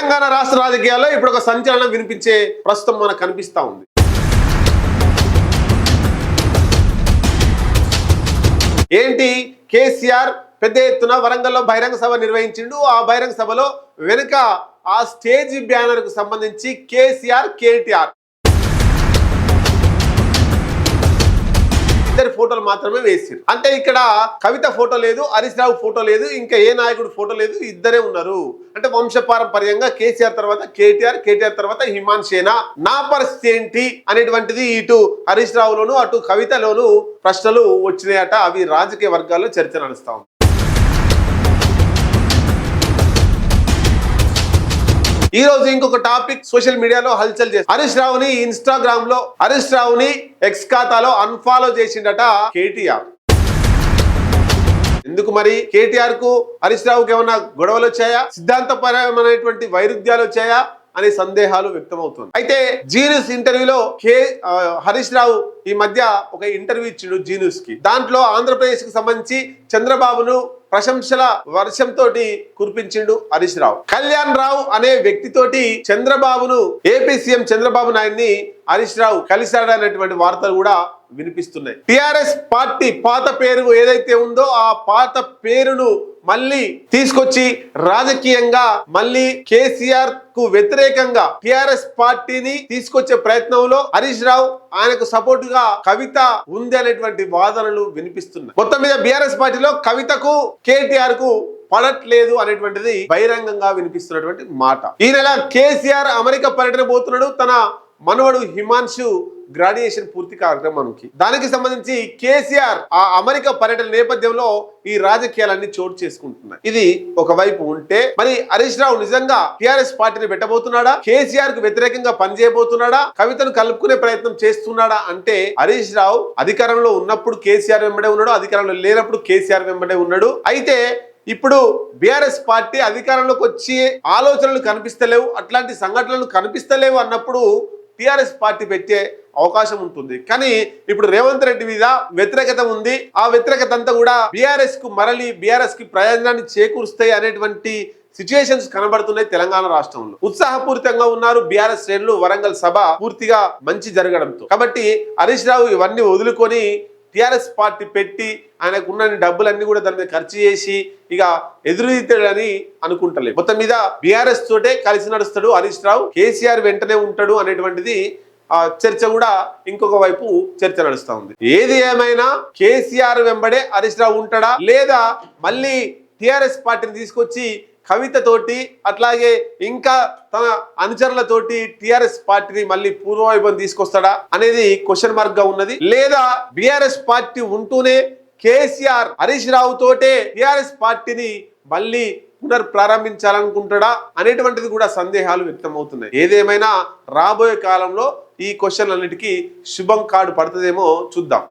తెలంగాణ రాష్ట్ర రాజకీయాల్లో ఇప్పుడు ఒక సంచలనం వినిపించే ప్రస్తుతం మనకు కనిపిస్తూ ఉంది. ఏంటి? కేసీఆర్ పెద్ద ఎత్తున వరంగల్లో బహిరంగ సభ నిర్వహించిండు. ఆ బహిరంగ సభలో వెనుక ఆ స్టేజ్ బ్యానర్కు సంబంధించి కేసీఆర్ కేటీఆర్ ఇద్దరి ఫోటోలు మాత్రమే వేసారు అంటే ఇక్కడ కవిత ఫోటో లేదు హరీష్ రావు ఫోటో లేదు ఇంకా ఏ నాయకుడు ఫోటో లేదు ఇద్దరే ఉన్నారు. అంటే వంశపారంపర్యంగా కేసీఆర్ తర్వాత కేటీఆర్ కేటీఆర్ తర్వాత హిమాన్ సేనా. నా పరిస్థితి ఏంటి అనేటువంటిది ఇటు హరీష్ రావులోను అటు కవితలోను ప్రశ్నలు వచ్చినాయట. అవి రాజకీయ వర్గాల్లో చర్చ నడుస్తా ఈ రోజు ఇంకొక టాపిక్ సోషల్ మీడియాలో హల్చల్ చేసి హరీష్ రావుని ఇన్స్టాగ్రామ్లో హరీష్ రావుని ఎక్స్ ఖాతాలో అన్ఫాలో చేసిండట కేటీఆర్. ఎందుకు మరి? కేటీఆర్కు హరీష్ రావుకి ఏమైనా గొడవలు వచ్చాయా? సిద్ధాంతపరమైనటువంటి వైరుధ్యాలు వచ్చాయా? అనే సందేహాలు వ్యక్తమవుతుంది. అయితే జీనియస్ ఇంటర్వ్యూలో కే హరీష్ రావు ఈ మధ్య ఒక ఇంటర్వ్యూ ఇచ్చిండు జీనియస్కి. దాంట్లో ఆంధ్రప్రదేశ్కి సంబంధించి చంద్రబాబును ప్రశంసల వర్షంతో కురిపించిండు హరీష్ రావు. కళ్యాణ్ రావు అనే వ్యక్తితోటి చంద్రబాబును ఏపీ సీఎం చంద్రబాబు నాయుడిని హరీష్ రావు కలిశాడనేటువంటి వార్తలు కూడా వినిపిస్తున్నాయి. టిఆర్ఎస్ పార్టీ పాత పేరు ఏదైతే ఉందో ఆ పాత పేరును మళ్ళీ తీసుకొచ్చి రాజకీయంగా మళ్ళీ కేసీఆర్కు వ్యతిరేకంగా టిఆర్ఎస్ పార్టీని తీసుకొచ్చే ప్రయత్నంలో హరీష్ రావు ఆయనకు సపోర్ట్గా కవిత ఉంది అనేటువంటి వాదనలు వినిపిస్తున్నాయి. మొత్తం మీద బీఆర్ఎస్ పార్టీలో కవితకు కేటీఆర్కు పడట్లేదు అనేటువంటిది బహిరంగంగా వినిపిస్తున్నటువంటి మాట. ఈ నెల కేసీఆర్ అమెరికా పర్యటన పోతున్నాడు. తన మనవడు హిమాన్షు గ్రాడ్యుయేషన్ పూర్తి కార్యక్రమానికి దానికి సంబంధించి కేసీఆర్ ఆ అమెరికా పర్యటన నేపథ్యంలో ఈ రాజకీయాలన్నీ చోటు చేసుకుంటున్నాయి. ఇది ఒకవైపు ఉంటే మరి హరీష్ రావు నిజంగా టిఆర్ఎస్ పార్టీని పెట్టబోతున్నాడా? కేసీఆర్కు వ్యతిరేకంగా పనిచేయబోతున్నాడా? కవితను కలుపుకునే ప్రయత్నం చేస్తున్నాడా అంటే హరీష్ రావు అధికారంలో ఉన్నప్పుడు కేసీఆర్ వెంబడే ఉన్నాడు అధికారంలో లేనప్పుడు కేసీఆర్ వెంబడే ఉన్నాడు. అయితే ఇప్పుడు బీఆర్ఎస్ పార్టీ అధికారంలోకి వచ్చి ఆలోచనలు కనిపిస్తలేవు అట్లాంటి సంఘటనలు కనిపిస్తలేవు అన్నప్పుడు టీఆర్ఎస్ పార్టీ పెట్టే అవకాశం ఉంటుంది. కానీ ఇప్పుడు రేవంత్ రెడ్డి మీద వ్యతిరేకత ఉంది. ఆ వ్యతిరేకత అంతా కూడా బీఆర్ఎస్కు మరలి బీఆర్ఎస్కి ప్రయోజనాన్ని చేకూరుస్తాయి అనేటువంటి సిచ్యుయేషన్స్ కనబడుతున్నాయి తెలంగాణ రాష్ట్రంలో. ఉత్సాహపూరితంగా ఉన్నారు బీఆర్ఎస్ శ్రేణులు వరంగల్ సభ పూర్తిగా మంచి జరగడంతో. కాబట్టి హరీష్ రావు ఇవన్నీ వదులుకొని టిఆర్ఎస్ పార్టీ పెట్టి ఆయనకు ఉన్న డబ్బులన్నీ కూడా దాని మీద ఖర్చు చేసి ఇక ఎదురుదిద్దాడని అనుకుంటలేదు. మొత్తం మీద బీఆర్ఎస్ తోటే కలిసి నడుస్తాడు హరీష్ రావు. కేసీఆర్ వెంటనే ఉంటాడు అనేటువంటిది ఆ చర్చ కూడా ఇంకొక వైపు చర్చ నడుస్తా ఉంది. ఏది ఏమైనా కేసీఆర్ వెంబడే హరీష్ రావు ఉంటాడా? లేదా మళ్ళీ టిఆర్ఎస్ పార్టీని తీసుకొచ్చి కవితతోటి అట్లాగే ఇంకా తన అనుచరులతోటి టిఆర్ఎస్ పార్టీని మళ్ళీ పూర్వవైభవం తీసుకొస్తాడా అనేది క్వశ్చన్ మార్క్గా ఉన్నది. లేదా బిఆర్ఎస్ పార్టీ ఉంటూనే కేసీఆర్ హరీష్ రావు తోటే టిఆర్ఎస్ పార్టీని మళ్ళీ పునర్ప్రారంభించాలనుకుంటాడా అనేటువంటిది కూడా సందేహాలు వ్యక్తమవుతున్నాయి. ఏదేమైనా రాబోయే కాలంలో ఈ క్వశ్చన్లన్నిటికీ శుభం కార్డు పడుతుందేమో చూద్దాం.